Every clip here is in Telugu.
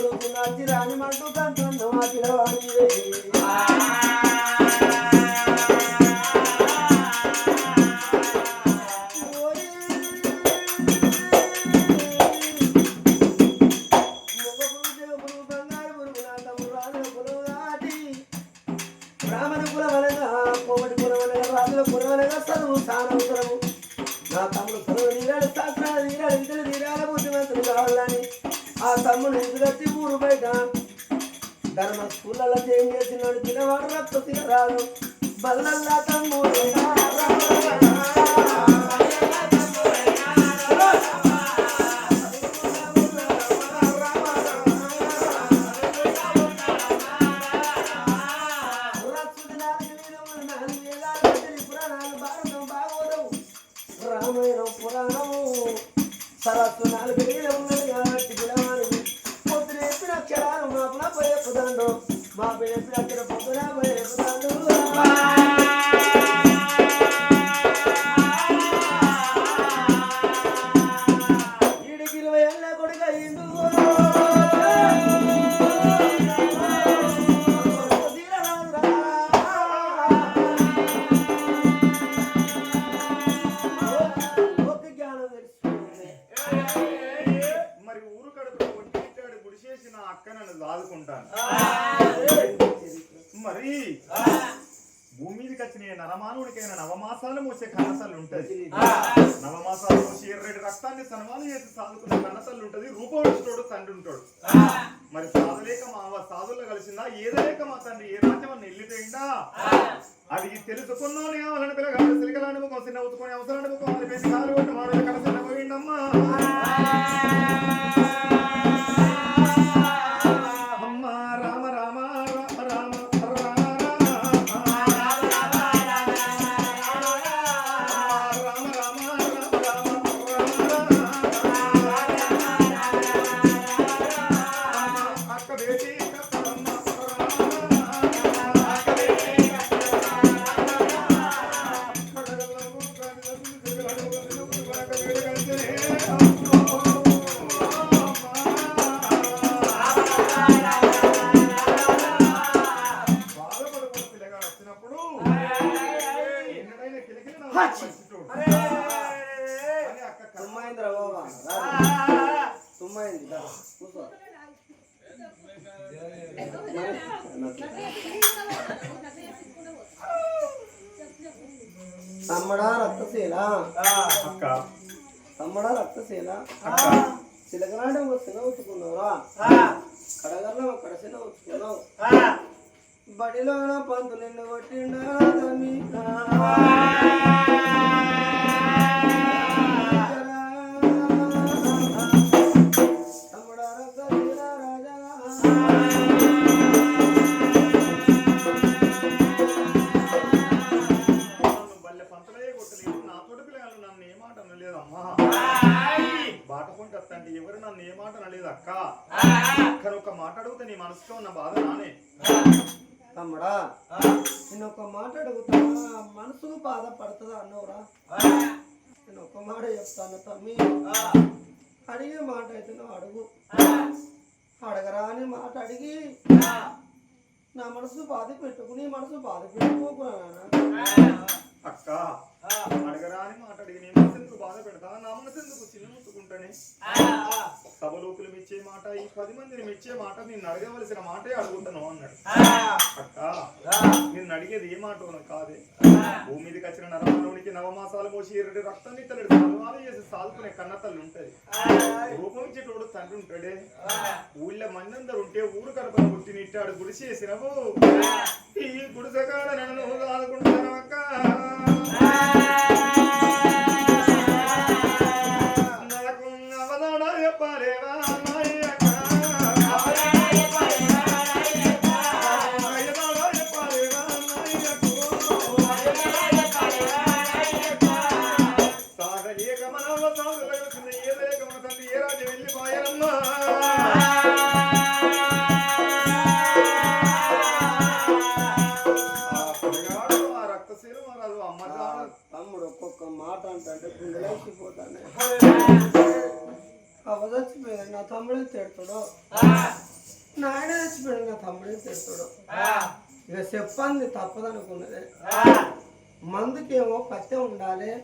ఉడికని ఎన్నెడుతున్నా చిరాని మంటూ కంటున్నావు ఆ పురాణమైన పురాణము. సరస్సు నాలుగు వేల ఉన్నది కాబట్టి పిలవాలి. పొద్దున ఎప్పిన అక్షరాలు మాపున పోయే పుదండు మా ఎప్పిన అక్షర పొద్దున పోయే సాధుల్లో కలిసిందా? ఏదలేక మా తండ్రి ఏ రాజ్యం వెళ్ళిపోయిందా అది తెలుసుకున్నాను కావాలని పిల్లగాడు సిలికలాంటి ముఖం చిన్న ఉతుకొని అవసరాన్ని ముఖం అని పేసి కాలు కొట్టి మాడలు కడసన్న పోయిండమ్మా తమ్మడా రక్తశీల అక్క. తమ్మడా రక్తశీల చిలకనాడు ఒక సిన ఉచ్చుకున్నావురా? కడగర్లో ఒక కడసిన ఉచ్చుకున్నావు. బడిలోన పంతు నిన్ను కొట్టిండా తమ్మి తమ్ముడా నేను ఒక మాట అడుగుతా మనసు బాధపడుతుందా అన్నవురా నేను ఒక మాట చెప్తాను తమ్మి. అడిగే మాట అయితే నువ్వు అడుగు. అడగరా అని మాట అడిగి నా మనసు బాధ పెట్టుకుని మనసు బాధ పెట్టుకోకురా అక్క అడగరా అని మాట అడిగి నీ మనసు ఎందుకు బాధ పెడతా నా మనసు ఎందుకు చిన్నముచ్చుకుంటానే సభలోకులు మెచ్చే మాట ఈ పది మందిని మెచ్చే మాట నిన్ను అడగవలసిన మాటే అడుగుతాను అన్నాడు. అక్క నిన్ను అడిగేది ఏ మాట కాదే. భూమి మీదకి వచ్చిన నరమానవునికి నవమాసాలు మోసి ఎర్రటి రక్తాన్ని తల్లి సన్మానం చేసి సాల్పునే కన్నతల్లి ఉంటది రూపం ఇచ్చేటోడు తండ్రి ఉంటాడే. ఊళ్ళో మందందరు ఉంటే ఊరు కడప పుట్టి నిట్టాడు గుడిసేసినవు. ఈ గుడిసెకాడ నన్ను ఆదుకుంటాను అక్క? Pare ఉండాలి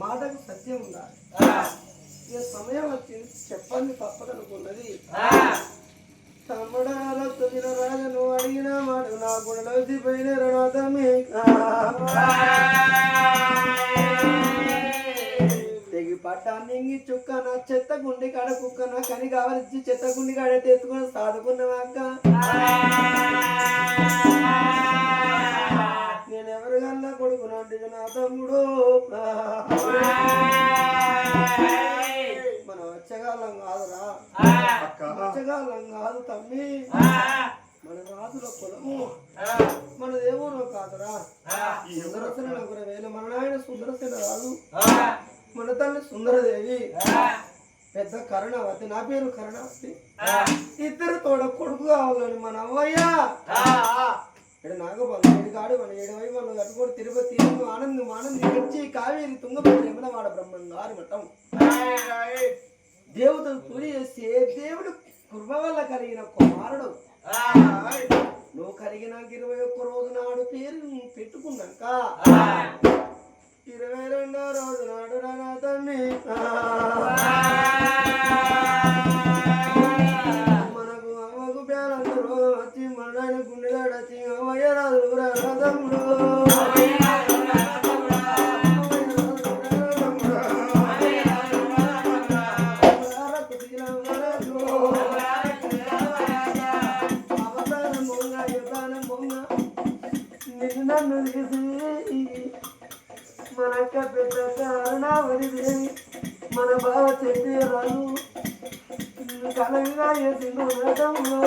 మాటకు సత్యం ఉండాలి. ఇక సమయం వచ్చింది చెప్పంది తప్పదనుకున్నది తమ్ముడాల తొమ్మిన రాజు నువ్వు అడిగిన మాట నా గుణలోకి పోయిన రణోదమి పట్టాన్ని చుక్క నా చెత్త గుండి కాడ కుక్క నా కని కావలిచ్చి చెత్త గుండి కాడ ఎత్తుకుని సాదుకున్నావాక నేను కన్నా కొడుకునండి నా తమ్ముడు మనం వచ్చగాలం కాదురా. వచ్చగాలం కాదు తమ్మి. మన రాజుల కులము. మన దేవుడు కాదురా. సుందరసేన నగర వేల మన నాయన సుందరసేన రాజు. మన తల్లి సుందరదేవి. పెద్ద కరుణవతి నా పేరు కరుణవతి. ఇద్దరు తోడ కొడుకు కావాలని మన అవ్వయ్య. ఇక్కడ నాగబాబు ఏడు కాడు మన ఏడు వై మనం కట్టుకోడు తిరుపతి తిరుగు ఆనందం ఆనందం వచ్చి కావేరి తుంగభద్ర యమలవాడ బ్రహ్మంగారి మఠం. దేవుడు పూరి చేస్తే దేవుడు కృప వల్ల కలిగిన కుమారుడు నువ్వు కలిగినాక ఇరవై ఒక్క రోజు నాడు పేరు పెట్టుకున్నాక ఇరవై రెండో రోజు నాడు రానా తమ్మి. నన్ను తీసి మన మన బావ చెట్టు రాను కలగా ఎదిగు రథంలో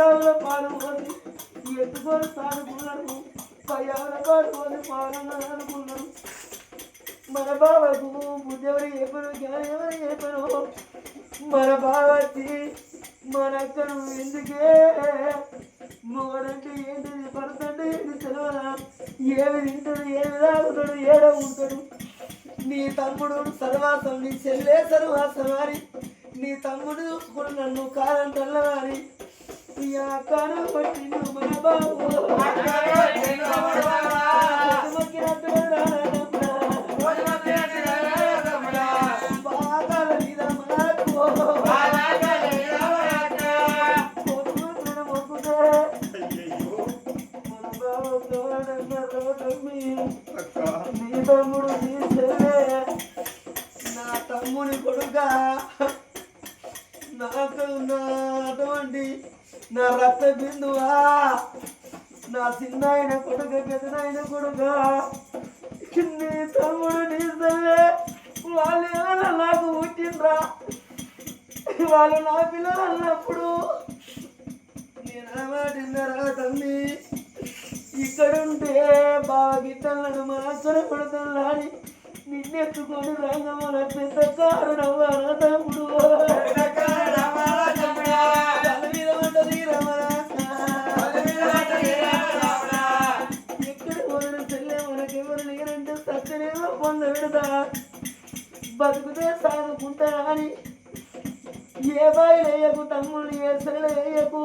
ఎల్లలో పాడుకొని ఎత్తుకొని సాడుకున్నాడు పయ్యాల పాడుకొని పాలన్నారు అనుకున్నాడు మన బావకు బుద్ధెవరు చెప్పను ఎవరు చెప్పను మన బావచ్చి మన అక్కను ఎందుకే? మొగడంటే ఏంటిది భర్తంటే ఏంటి తెలవదా? ఏమి తింటాడు ఏమి తాగుతాడు ఏడ ఉంటాడు? నీ తమ్ముడు సర్వాసం నీ చెల్లే సర్వాసం అని నీ తమ్ముడు చూసుకుని నన్ను కాదంటల్లా తమ్ముని కొడుక నాకు నా అటువంటి నా రక్త బిందువా? నా చిన్నాయన కొడుక పెద్దనాయన కొడుక. నీ తమ్ముడు తీసేదే వాళ్ళు ఏమైనా నాకు పుట్టిండ్రా? వాళ్ళు నా పిల్లలు అన్నప్పుడు నేను అలవాటిన్నారా తల్లి ఇక్కడుంటే బాగా గిట్టలను మాత్రం పడతాను అని నిన్నెత్తుకొని రంగం పెద్ద కారు నవ్వారా తమ్ముడు? సాగుకుంటా ఏ బాయి వేయకు తమ్ముడు ఏ సెల వేయకు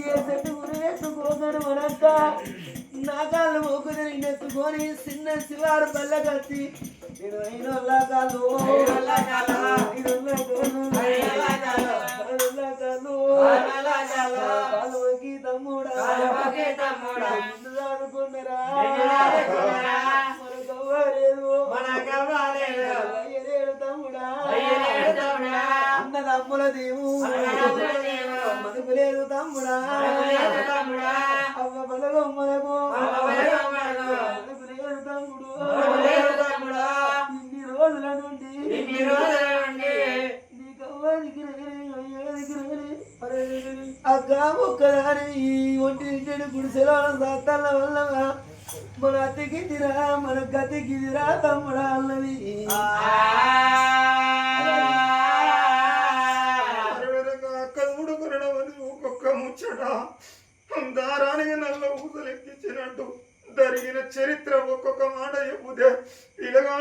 ఏ చెట్టు గురి వేసుకోగడు మనక్క నా కాళ్ళు నెత్తుకొని చిన్న శివారు బల్ల కత్తి నేను అయిన లాగాలు అన్నదమ్ముల దేవు మనకు లేదు తమ్ముడా. అవ్వ బలలో మనకు తమ్ముడు. ఇన్ని రోజుల నుండి. అక్క ఒక్కదాని ఈ ఒంటి ఇంటి గుడిసెలో సాతాల వల్ల మన అతికిదిరా మన గతికిదిరా తమ్ముడా అన్నది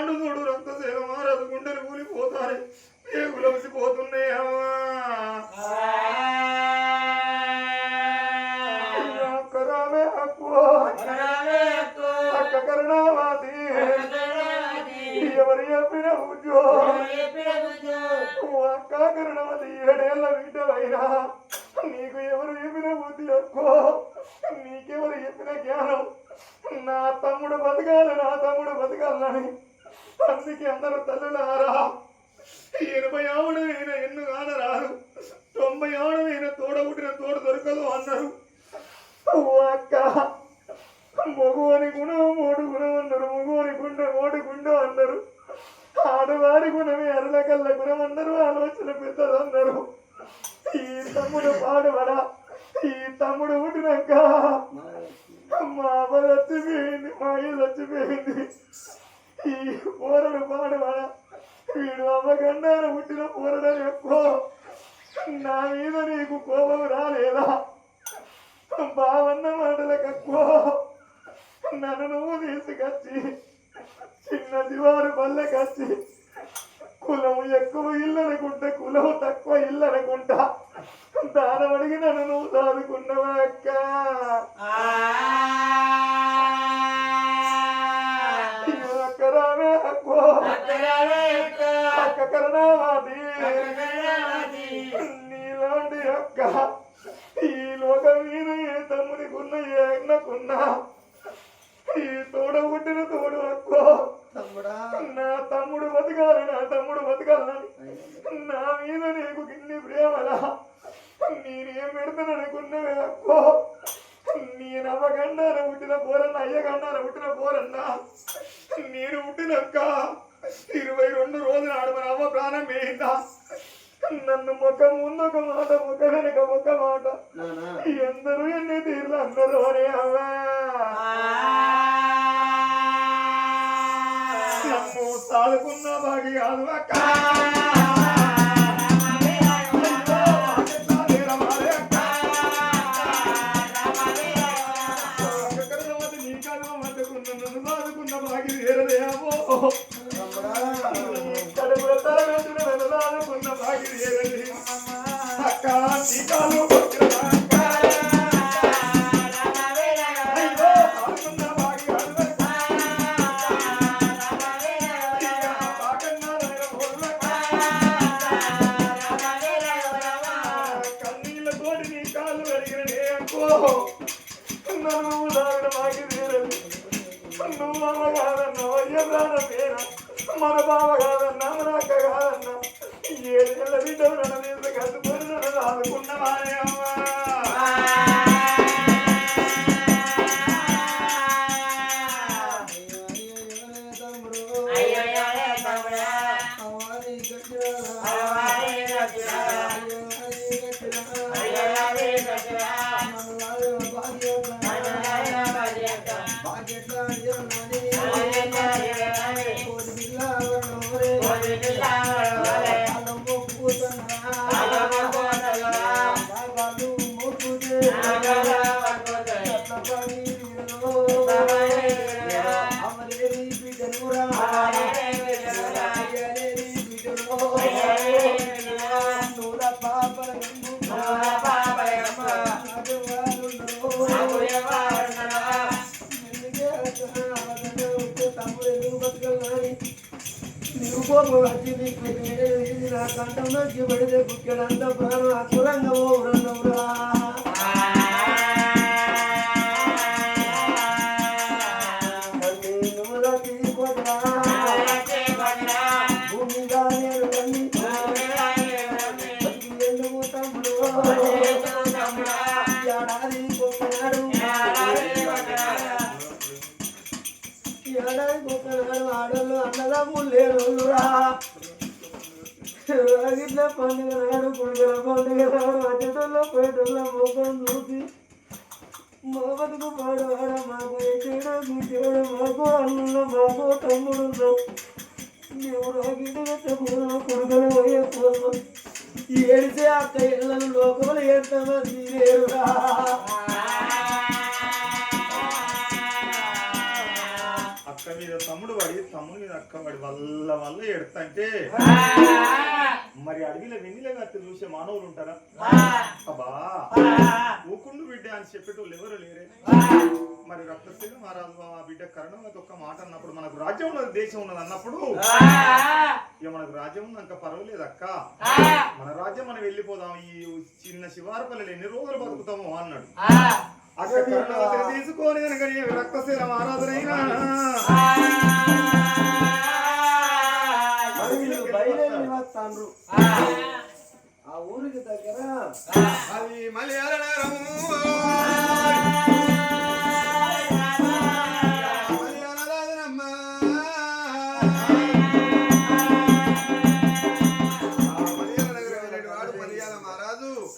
ఇలగాండు చూడు రక్తశీల మారదు గుండెలు కూలిపోతాయి ఏగులసిపోతున్నాయమ్మా అక్కరాలే అక్క కరుణావాది. ఎవరు చెప్పిన ఉద్యోగం అక్క కరుణవతి ఏడేళ్ళ బిడ్డవైనా. నీకు ఎవరు చెప్పిన బుద్ధి ఎక్కువ నీకెవరు చెప్పిన జ్ఞానం? నా తమ్ముడు బతకాలి నా తమ్ముడు బతకాలని. అందుకే అందరూ తల్లులారా ఎనభై ఆవుడమైన ఎన్ను కానరాదు తొంభై ఆవుడమైన తోడ పుట్టిన తోడు దొరకదు అన్నారు. ఓ అక్క మగవాని గుణం మూడు గుణం అన్నారు. మగవాని గుండె మూడు గుండె అన్నారు. ఆడవారి గుణమే అరలకల్ల గుణం అన్నారు. ఆలోచన పెద్దది అన్నారు. ఈ తమ్ముడు పాడుబడా ఈ తమ్ముడు పుట్టినాక మా అమ్మ చచ్చిపోయింది మా అయ్య చచ్చిపోయింది. ఈ పోరడు పాడుబడా వీడు. అమ్మగండారు పుట్టిన పోరడని ఎక్కువ నా మీద నీకు కోపం రాలేదా? బావన్న మాటలకు ఎక్కువ నన్ను నువ్వు తీసుకొచ్చి చిన్న దివారు బల్లెకొచ్చి కులము ఎక్కువ ఇల్లు అనుకుంటే కులము తక్కువ ఇల్లు అనుకుంటా దానం అడిగి నన్ను నువ్వు సాదుకున్నావా అక్క? కరుణావాది నీలాంటి అక్క ఈ లోకం మీద ఏ తమ్ముడికున్న ఏ అన్నకున్నా ఈ తోడ పుట్టిన తోడు అక్కో నా తమ్ముడు బతకాలి నా తమ్ముడు బతకాలని నా మీద నీకు గిన్ని ప్రేమలా. నేనేం పెడతాను అనుకున్నవే అక్కో నేను అవ్వగండాన పుట్టిన పోరన్న అయ్యగండాన పుట్టిన పోరన్న నేను పుట్టినక్క ఇరవై రెండు రోజులు ఆడ మన అవ్వ ప్రాణం వేయిందా? నన్ను ముఖం ముందు ఒక మాట ముఖ వెనక ఒక మాట. ఎందరూ ఎన్ని తీర్లు అందరూ అనే అవ్వా. నన్ను సాదుకున్న బాగి కాదు అక్క. हमारे పడితే బుక్కెడంత వల్ల ఎడతంటే మరి అడవిలో వెన్నెల కత్తి చూసే మానవులు ఉంటారా? అబ్బా. ఊకుండు బిడ్డ అని చెప్పేటోళ్ళు ఎవరు లేరే? మరి రక్తశీల మహారాజు ఆ బిడ్డ కరణం ఒక్క మాట అన్నప్పుడు మనకు రాజ్యం ఉన్నది దేశం ఉన్నది అన్నప్పుడు ఇక మనకు రాజ్యం ఉన్నాక పర్వాలేదు అక్క. మన రాజ్యం మనం వెళ్ళిపోదాం ఈ చిన్న శివారపల్లి ఎన్ని రోజులు బతుకుతాము అన్నాడు. అక్క కరుణావతిని తీసుకొని కనుక రక్తశీల మహారాజునైనా వస్తాండ్రు ఆ ఊరికి దగ్గర అది మలయాళ నగరము మలయాళ రాజనమ్మ.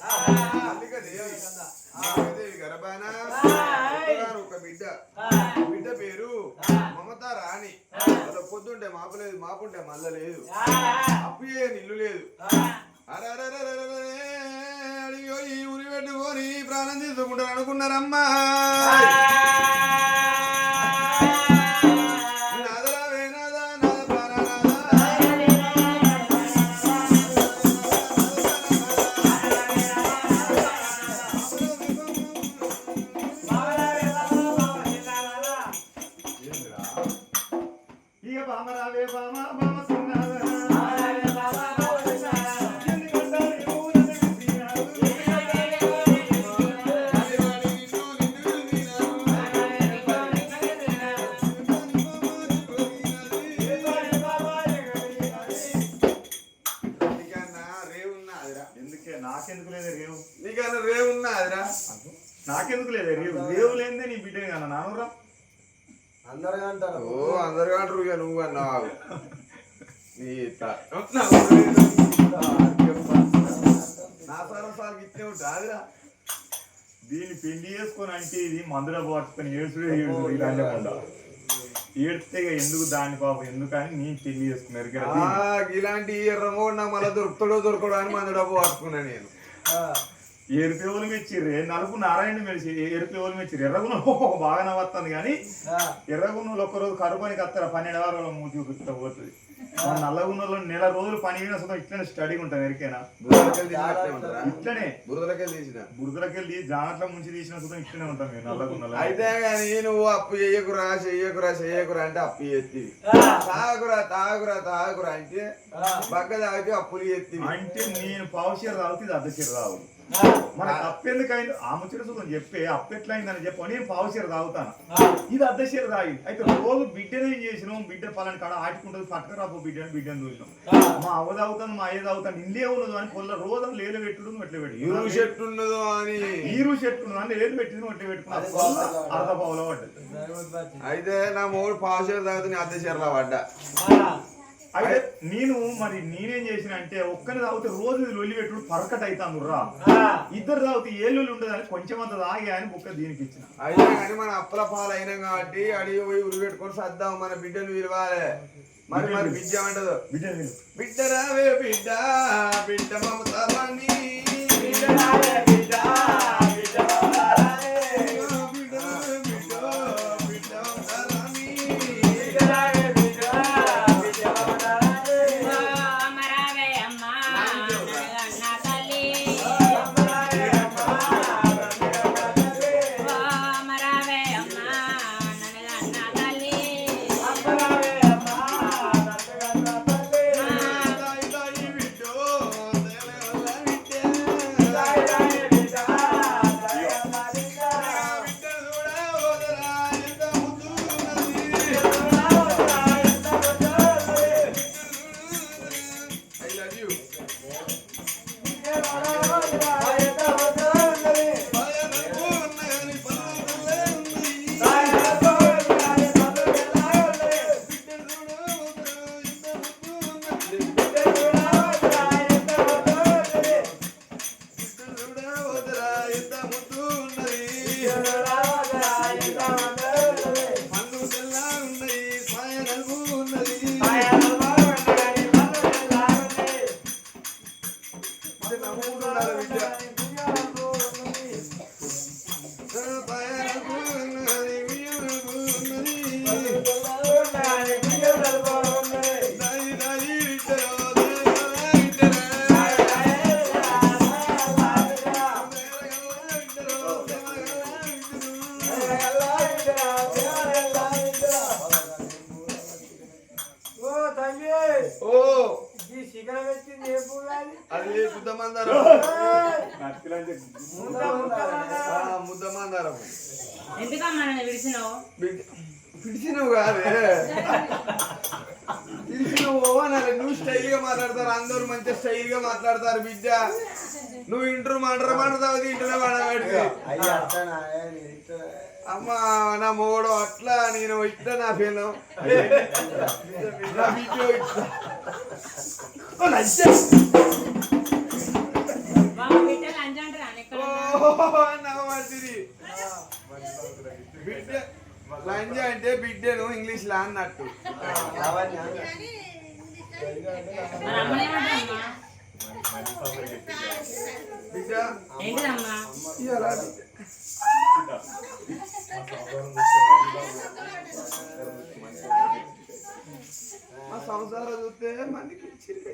ఆ. పొద్దుంటే మాపు లేదు మాపుంటే మల్ల లేదు అప్పు చేయని ఇల్లు లేదు అడిగో ఈ ఉరి పెట్టుకొని ప్రాణం తీసుకుంటారు అనుకున్నారమ్మా నాకెందుకు లేదా రేవు? నీకన్నా రేవున్నాదిరా నాకెందుకు లేదా రేవు? రేవు లేదే నీ బిడ్డ కన్నా నానురా? అందరు అంటారు. ఓ అందరు అంటారు ఇక నువ్వు అన్నావు. నీ ఇచ్చే ఉంటాదిరా దీన్ని పెళ్ళి చేసుకొని అంటే ఇది మందుల పోచుకొని ఏడుచుడే ఏడుచుడు ఇలా ఏడితే ఇక ఎందుకు దాని పాపం ఎందుకని నీ పెళ్ళి చేసుకున్నారు ఇక్కడ ఆ, ఇలాంటి ఎర్రమో నా మళ్ళీ దొరుకుతాడో దొరకడో అని మన డబ్బు పట్టుకున్నా నేను. ఎరుపేవులు మెచ్చిర్రే? నలుపు నారాయణ మెలిచి ఎరుపేవులు మెచ్చిర్రు? ఎర్రగున బాగానే వస్తుంది కానీ ఎర్రగున్నలు ఒక్కరోజు కరుపనికి వస్తారు పన్నెండు వారాలు మూతి చూపిస్తా పోతుంది. నల్లగున్నలో నెల రోజులు పని అయినా సుతం ఇట్లనే స్టడీగా ఉంటాం ఎరికేనా? ఇట్లనే. బురదలకెళ్ళి తీసిన. బురదలకెళ్ళి జాగ్రత్త ముంచి తీసిన సుతం ఇట్లనే ఉంటాం మేము అయితే కానీ నువ్వు అప్పు చెయ్యకురా చెయ్యకురా చెయ్యకురా అంటే అప్పు ఎత్తి తాగురా తాగురా తాగురా అంటే బగ్గ తాగితే అప్పులు ఎత్తి అంటే నేను పావుషేరు తాగుతుంది ఇది అర్ధ చీర తాగు మన అప్పెందుకైంది? ఆ ముచ్చట సుతం చెప్పే అప్పు ఎట్లయిందని చెప్పు నేను పావుషేరు తాగుతాను. ఇది అర్ధ చీర తాగి అయితే రోజు బిడ్డను ఏం చేసినాం? బిడ్డ పలాని కాడ ఆటుకుంటుంది పట్టుకురాపో బిడ్డను బిడ్డను చూసినాం. మా అవ్వ తాగుతాను మా అయ్య తాగుతాను ఇల్లే ఉన్నది అని పొల్ల రోజు లేలు పెట్టుడు ఎట్లా పెట్టు చెట్టు ఉన్నదో అని. ఈరు చెట్టు అని లేలు పెట్టింది ఒట్లే పెట్టుకున్నా అర్ధ పావులో పడ్డది. అయితే నా మూడు పావుషేరు తాగుతుంది అద్దె చీరలా పడ్డా. అయితే నేను మరి నేనేం చేసిన అంటే ఒక్కని తాగితే రోజు లొల్లి పెట్టుడు పరకట్ అవుతాను రా ఇద్దరు తాగితే ఏ లొల్లి ఉండదని కొంచెం అంత తాగా అని బుక్క దీనికి ఇచ్చిన. అయితే కానీ మన అప్పుల పాలు అయినాం కాబట్టి అడిగి పోయి ఉరి పెట్టుకొని సర్దాం మన బిడ్డను విలువాలి. మరి మరి బిడ్డ ఏమంటదు? బిడ్డ. బిడ్డ రావే బిడ్డ బిడ్డ మమతారాణి బిడ్డ బిడ్డ ఎందుకమ్మా నన్ను విడిచినావు బిడ్డ- పిలిచినవు కాదే. పిలిచినవు అనాలి. నువ్వు స్టైల్గా మాట్లాడతారు. అందరూ మంచిగా స్టైల్గా మాట్లాడతారు బిడ్డ. నువ్వు ఇంటర్ మాట్లాడ మాట్లాడతావు ఇంటనే మాట్లాడి అయ్యా అట్లా నేను ఇట్లా అమ్మా నా మోడో అట్లా నేను ఇట్లా నా ఫీల్ నా వీడియో ఇట్లా. బిడ్డ లంజ అంటే బిడ్డను ఇంగ్లీష్ లా అన్నట్టు. బిడ్డ మా సంసారం చూస్తే మందికి చిరిగి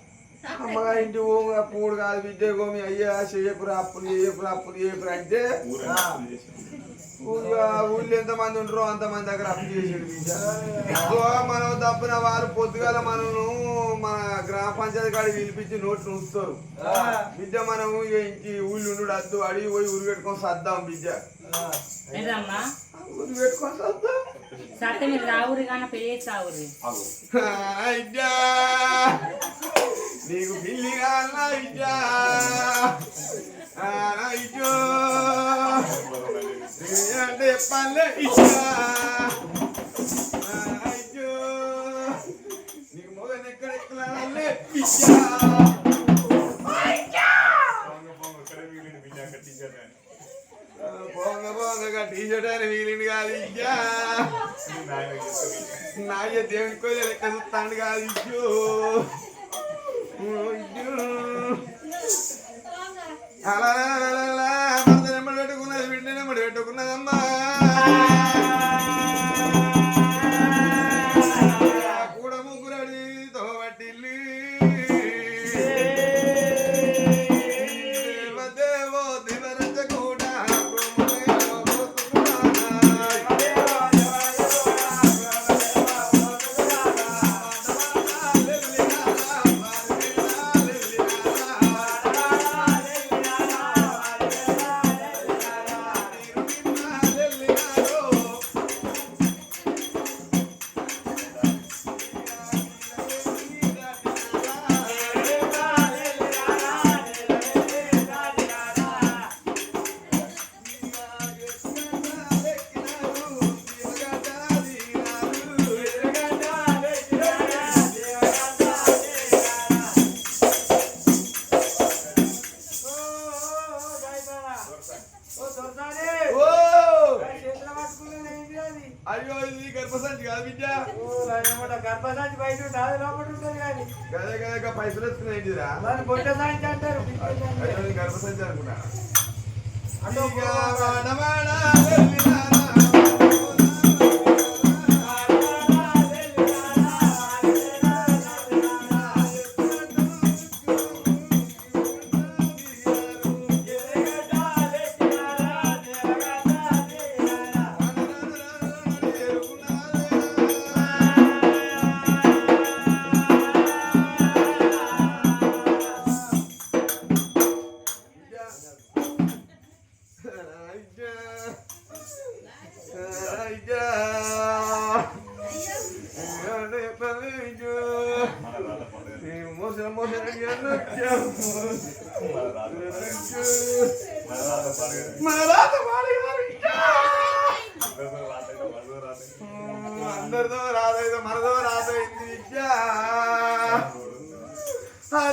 అమ్మగారి ఇంటికి పో పూడు కాదు బిడ్డ గోమి అయ్యా చెయ్యపురా అప్పులు చెయ్యపురా అప్పులు చెయ్యపురా అంటే ఊళ్ళో ఊళ్ళో ఎంత మంది ఉంటారో అంత మంది దగ్గర అప్పు చేసాడు మనం తప్పున వాళ్ళు పొద్దుగాల మనను మన గ్రామ పంచాయతీ కాడికి పిలిపించి నోట్లు ఉంచుతారు. బిడ్డ మనము ఇంటి ఊళ్ళు ఉండు అద్దు అడిగి పోయి ఊరు పెట్టుకొని సద్దాం బిడ్డ. ఊరు పెట్టుకొని సద్దాం సత్య మీరు రావురి కానీ పెళ్ళి చేసి రావురి అయ్యా నీకు పిల్లి కావాలా అయ్యా అయ్యో అంటే పల్లె ఇచ్చా అయ్యో నీకు మొగన్ ఎక్కడ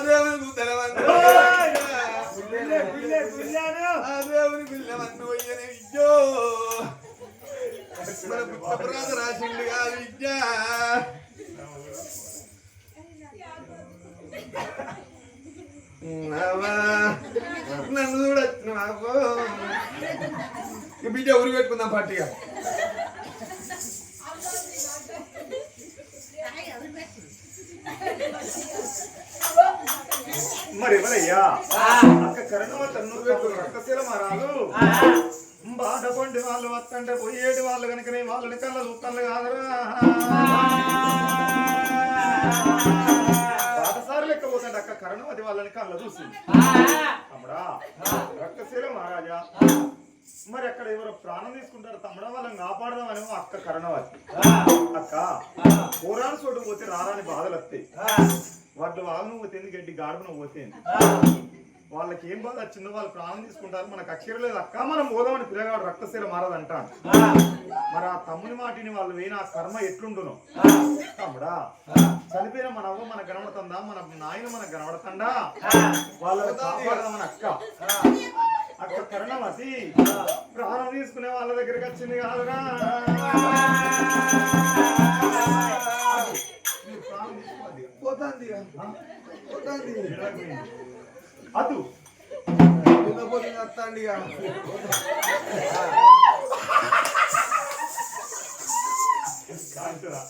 దేవుని దేవుని పిల్లవన్ను పోయని విద్యో. మన పుట్టప్రాత రాసిండుగా విద్య. అవ్వా, నన్ను చూడొచ్చు నాకు బిడ్డ ఊరి పెట్టుకుందాం పట్టిగా తాగి ఎవరు పెట్టు మరి ఎవరయ్యా? అక్క కరుణవ తన్ను రక్తశీల మారాలు బాట పండి వాళ్ళు వస్తంటే పోయేటి వాళ్ళు కనుక నీ వాళ్ళని కళ్ళ చూస్తాను కాదరా. బాటసారి లెక్క పోతుంటే అక్క కరుణవతి వాళ్ళని కళ్ళ చూసింది. తమ్ముడా రక్తశీల మహారాజా మరి అక్కడ ఎవరో ప్రాణం తీసుకుంటారు తమ్ముడా వాళ్ళని కాపాడదామని అక్క కరుణవతి అక్క పోరాడు చోటు పోతే రారాని బాధలు వస్తాయి. వాళ్ళు వాళ్ళు పోతే గడ్డి గాడుపున పోతే వాళ్ళకి ఏం బాధ? వచ్చిందో వాళ్ళు ప్రాణం తీసుకుంటారు. మనకు అక్షరం లేదు. అక్క మనం పోదామని పిల్లగాడు రక్తశీల మారదంటాను మరి ఆ తమ్ముని మాటిని వాళ్ళు వేయిన ఆ కర్మ ఎట్లుండును. తమ్ముడా చనిపోయిన మన అవ్వ మనకు కనబడుతుందా? మన నాయన మనకు కనబడుతుందా? వాళ్ళని కాపాడదామని అక్క. అక్క కరుణమతి ప్రాణం తీసుకునే వాళ్ళ దగ్గరికి వచ్చింది కాదురా. పోతాంది ఇక. పోతాంది అదు నిద్రపోతే వస్తాండి ఇక. కాంతురా.